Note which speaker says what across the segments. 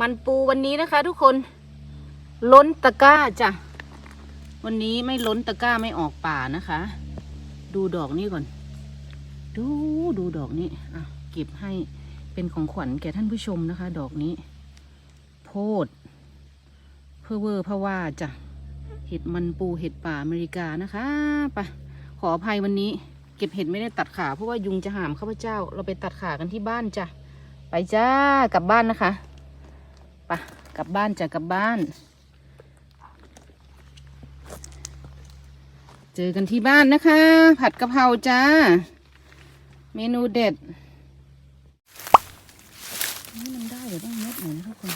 Speaker 1: มันปูวันนี้นะคะ ทุกคนล้นตะกร้าจ้ะวันนี้ไม่ล้นตะกร้าไม่ออกป่านะคะ ดูดอกนี้ก่อน ดูดูดอกนี้อะเก็บให้เป็นของขวัญแก่ท่านผู้ชมนะคะ ดอกนี้ โพดเพื่อเวอร์เพราะว่าจ้ะเห็ดมันปูเห็ดป่าอเมริกานะคะไปขออภัยวันนี้ เก็บเห็ดไม่ได้ตัดขาเพราะว่ายุงจะหามข้าพเจ้า เราไปตัดขากันที่บ้านจ้ะไปจ้ากลับบ้านนะคะ ไปกลับบ้านจะกลับบ้าน เจอกันที่บ้านนะคะ ผัดกะเพราจ้า เมนูเด็ด นี่มันได้เดี๋ยวต้องเม็ดหน่อยนะทุกคน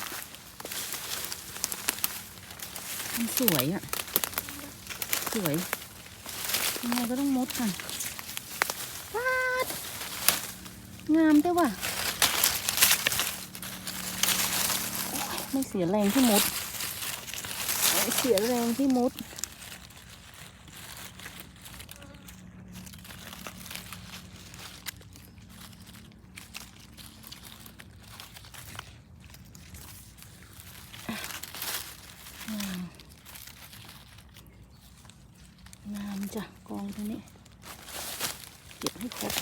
Speaker 1: มันสวยอะสวยยังไงก็ต้องมดกันปาดงามแต่ว่าโอ๊ย ไม่เสียแรงที่มุดไม่เสียแรงที่มุดงามงามจ้ะกองตรงนี้เก็บให้ครบ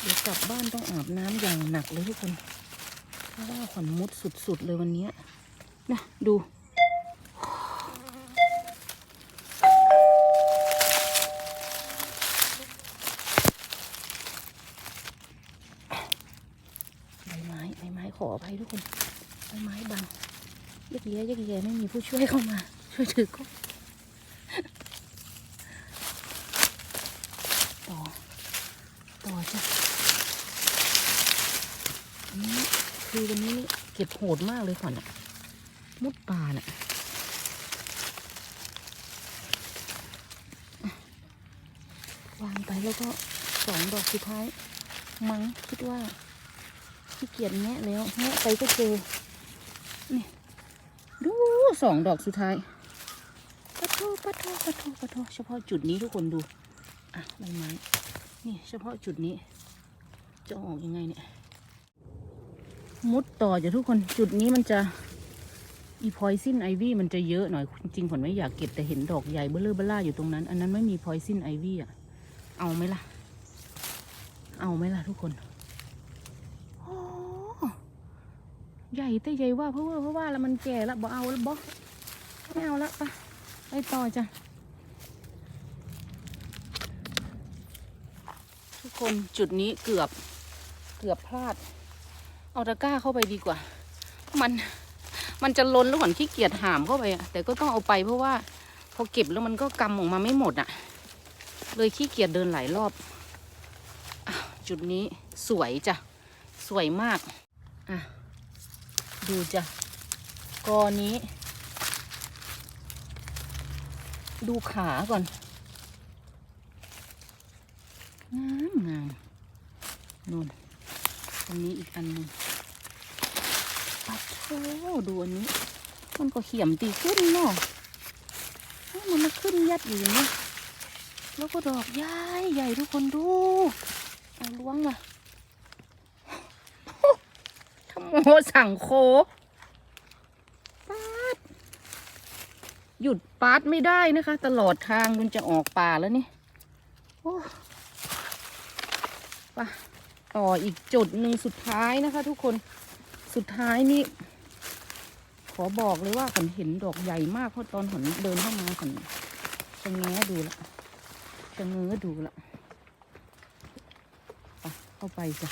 Speaker 1: เดี๋ยวกลับบ้านต้องอาบน้ำอย่างหนักเลยทุกคน เพราะว่าขวัญมุดสุดๆเลยวันนี้นะดูใบไม้ใบไม้ขออภัยทุกคนใบไม้บังยักแย่ยักแย่ไม่มีผู้ช่วยเข้ามา ช่วยถือก็ต่อต่อจ้ะอันนี้ คือวันนี้นี่เก็บโหดมากเลยก่อนอะมุดป่าน่ะอะวางไปแล้วก็สองดอกสุดท้าย มั้งคิดว่าขี้เกียจแงะแล้วแงะไปก็เจอนี่ดูสองดอกสุดท้ายปะโทปะโทปะโทปะโทเฉพาะจุดนี้ทุกคนดู อะใบไม้นี่เฉพาะจุดนี้ จะออกยังไงเนี่ย มุดต่อจะทุกคนจุดนี้มันจะอีพอยซินไอวี่มันจะเยอะหน่อยจริงผมไม่อยากเก็บแต่เห็นดอกใหญ่เบลเลอร์เบล่าอยู่ตรงนั้น อันนั้นไม่มีพอยซินไอวี่อะ เอาไหมล่ะ เอาไหมล่ะทุกคนโอ้ใหญ่แต่ใหญ่ว่าเพราะว่าเพราะว่าแล้วมันแก่แล้วบ่เอาแล้วบ่ไม่เอาแล้วไปไปต่อจ้ะทุกคนจุดนี้เกือบเกือบพลาด เอาตะกร้าเข้าไปดีกว่า มันมันจะล้นแล้วขวัญขี้เกียจหามเข้าไปอะแต่ก็ต้องเอาไปเพราะว่า พอเก็บแล้วมันก็กำออกมาไม่หมดอะเลยขี้เกียจเดินหลายรอบอจุดนี้สวยจ้ะ สวยมากอะดูจ้ะกอนี้ ดูขาก่อนงามงามนู่นตรงนี้อีกอันหนึ่ง โธดูอันนี้ มันก็เขียมตีขึ้นเนาะมันมาขึ้นยัดอยู่อย่างนี้แล้วก็ดอกใหญ่ใหญ่ทุกคนดูเอาล้วงมาขโมสั่งโคปาดหยุดปาดไม่ได้นะคะ ตลอดทางมันจะออกป่าแล้วนี่โอ้ไปต่ออีกจุดหนึ่งสุดท้ายนะคะทุกคน สุดท้ายนี่ขอบอกเลยว่าขันเห็นดอกใหญ่มากเพราะตอนขันเดินเข้ามาขันจะแง้ดูละจะเงื้อดูละไปเข้าไปจ้ะ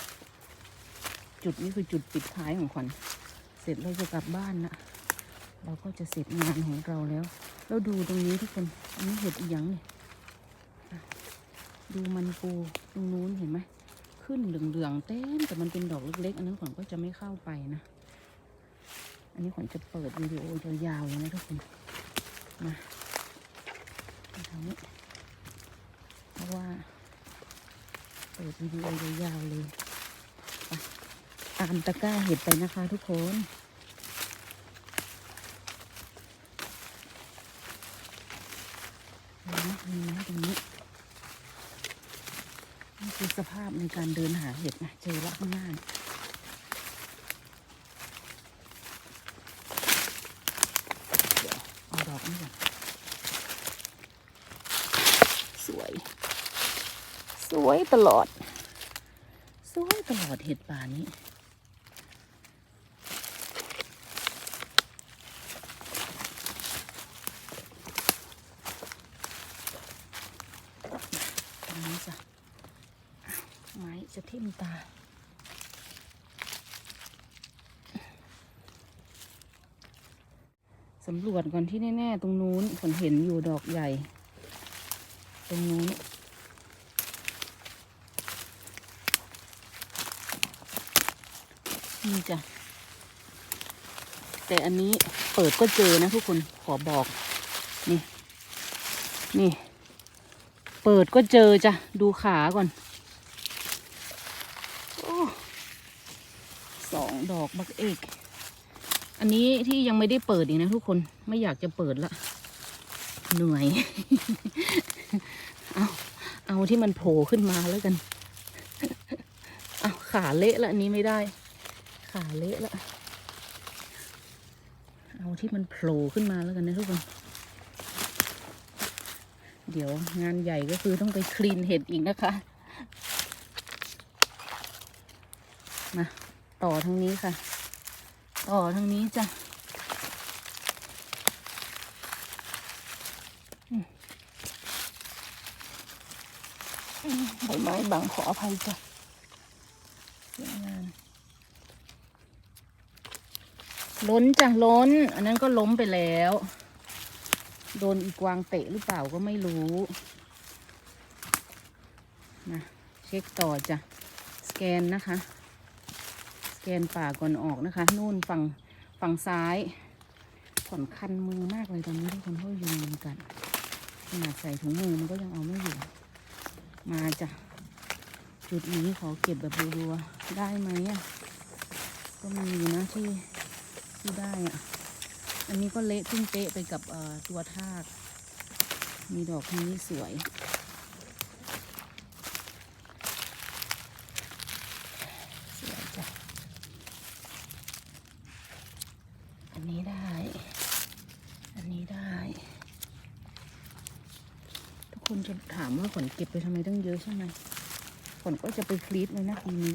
Speaker 1: จุดนี้คือจุดปิดท้ายของขวัญเสร็จเราจะกลับบ้านนะเราก็จะเสร็จงานของเราแล้วแล้วดูตรงนี้ทุกคนอันนี้เห็ดอีหยังเนี่ยดูมันปูตรงนู้นเห็นไหม ขึ้นเหลืองๆเต้นแต่มันเป็นดอกเล็กๆ อันนั้นขวัญก็จะไม่เข้าไปนะ อันนี้ขวัญจะเปิดวิดีโอยาวๆเลยนะทุกคนมาทางนี้เพราะว่าเปิดวิดีโอยาวๆเลยตามตะกร้าเห็ดไปนะคะทุกคน สภาพในการเดินหาเห็ดนะเจอละข้างหน้าเดี๋ยวเอาดอกนี้ก่อนสวย สวยตลอด สวยตลอดเห็ดป่านี้ตรงนี้จ้ะ ไม้จะทิ่มตา สำรวจก่อนที่แน่ ๆ ตรงนู้นฝนเห็นอยู่ดอกใหญ่ ตรงนู้นนี่จ้ะ แต่อันนี้เปิดก็เจอนะทุกคนขอบอก นี่ นี่ เปิดก็เจอจ้ะ ดูขาก่อนโอ้ สองดอกบักเอก อันนี้ที่ยังไม่ได้เปิดอีกนะทุกคนไม่อยากจะเปิดละ เหนื่อย เอาเอาที่มันโผล่ขึ้นมาแล้วกัน เอาขาเละละอันนี้ไม่ได้ ขาเละละ เอาที่มันโผล่ขึ้นมาแล้วกันนะทุกคนเดี๋ยวงานใหญ่ก็คือต้องไปคลีนเห็ดอีกนะคะ มา ต่อทางนี้ค่ะ ต่อทางนี้จ้ะใบไม้บังขออภัยจ้ะเสียงานล้นจ้ะล้น อันนั้นก็ล้มไปแล้ว โดนอีกวางเตะหรือเปล่าก็ไม่รู้นะเช็คต่อจ้ะ สแกนนะคะ แกนป่าก่อนออกนะคะ นู่นฝั่งฝั่งซ้ายผ่อนคันมือมากเลยตอนนี้ทุกคนเขายุงมันกันขนาดใส่ถุงมือมันก็ยังเอาไม่อยู่ มาจ้ะจุดนี้ขอเก็บแบบรัวๆได้ไหมอะก็มีนะที่ที่ได้อะอันนี้ก็เละทุ่งเป๊ะไปกับตัวทาก มีดอกนี้สวย สวยจ้ะ อันนี้ได้ อันนี้ได้ ทุก คนจะถามว่าขนเก็บไปทำไมตั้งเยอะใช่ไหมขนก็จะไปคลีปเลยนะปีนี้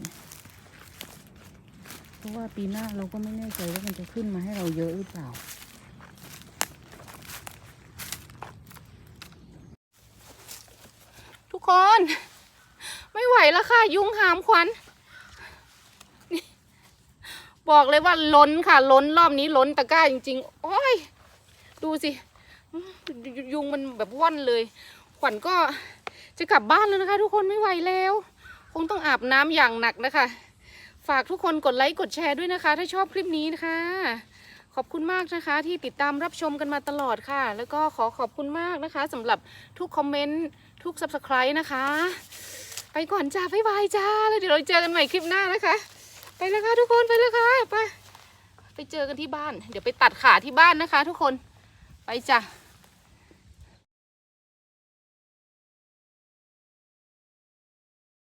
Speaker 1: เพราะว่าปีหน้าเราก็ไม่แน่ใจว่ามันจะขึ้นมาให้เราเยอะหรือเปล่า ทุกคน ไม่ไหวแล้วค่ะ ยุงหามควันบอกเลยว่าล้นค่ะ ล้นรอบนี้ล้นตะกร้าจริง ๆ โอ้ย ดูสิ ยุงมันแบบว่อนเลย ขวัญก็จะกลับบ้านแล้วนะคะ ทุกคนไม่ไหวแล้ว คงต้องอาบน้ำอย่างหนักนะคะ ฝากทุกคนกดไลค์กดแชร์ด้วยนะคะ ถ้าชอบคลิปนี้นะคะ ขอบคุณมากนะคะ ที่ติดตามรับชมกันมาตลอดค่ะ แล้วก็ขอขอบคุณมากนะคะสำหรับทุกคอมเมนต์ทุก subscribe นะคะ ไปก่อนจ้าบ๊ายบายจ้าแล้วเดี๋ยวเราเจอกันใหม่คลิปหน้านะคะ ไปแล้วค่ะทุกคนไปแล้วค่ะไปไปเจอกันที่บ้าน เดี๋ยวไปตัดขาที่บ้านนะคะ ทุกคนไปจ้ะ